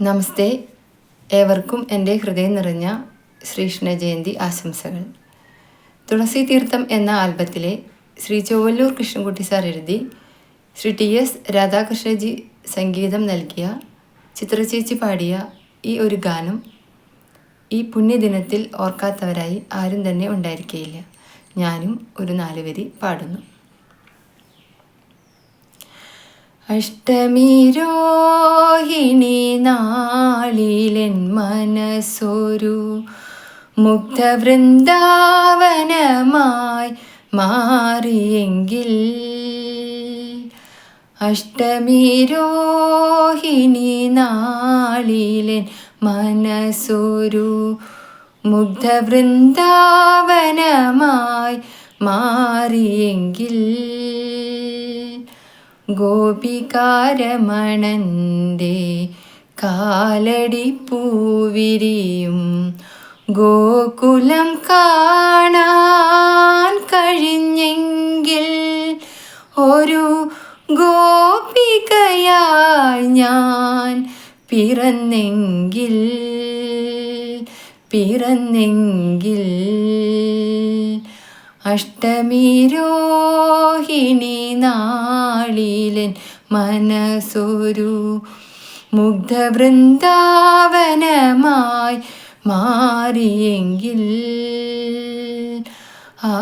നമസ്തേ. ഏവർക്കും എന്റെ ഹൃദയം നിറഞ്ഞ ശ്രീകൃഷ്ണ ജയന്തി ആശംസകൾ. തുളസി തീർത്ഥം എന്ന ആൽബത്തിലെ ശ്രീ ചൊവ്വല്ലൂർ കൃഷ്ണൻകുട്ടി സാർ എഴുതി ശ്രീ ടി എസ് രാധാകൃഷ്ണജി സംഗീതം നൽകിയ ചിത്രചേച്ചി പാടിയ ഈ ഒരു ഗാനം ഈ പുണ്യദിനത്തിൽ ഓർക്കാത്തവരായി ആരും തന്നെ ഉണ്ടായിരിക്കുകയില്ല ഞാനും ഒരു നാലുവരി പാടുന്നു. അഷ്ടമി രോഹിണി നാളിലെൻ മനസ്സൊരു മുക്തവൃന്ദാവനമായി മാറിയെങ്കിൽ അഷ്ടമിരോഹിണി നാളിലെൻ മനസ്സൊരു മുഗ്ധവൃന്ദാവനമായി മാറിയെങ്കിൽ ഗോപികാരമണന്റെ കാലടി പൂവിരിയും ഗോകുലം കാണാൻ കഴിഞ്ഞെങ്കിൽ ഒരു ഗോപികയായി ഞാൻ പിറന്നെങ്കിൽ പിറന്നെങ്കിൽ അഷ്ടമി രോഹിണി നാളിലൻ മനസ്സൊരു മുഗ്ധവൃന്ദാവനമായി മാറിയെങ്കിൽ ആ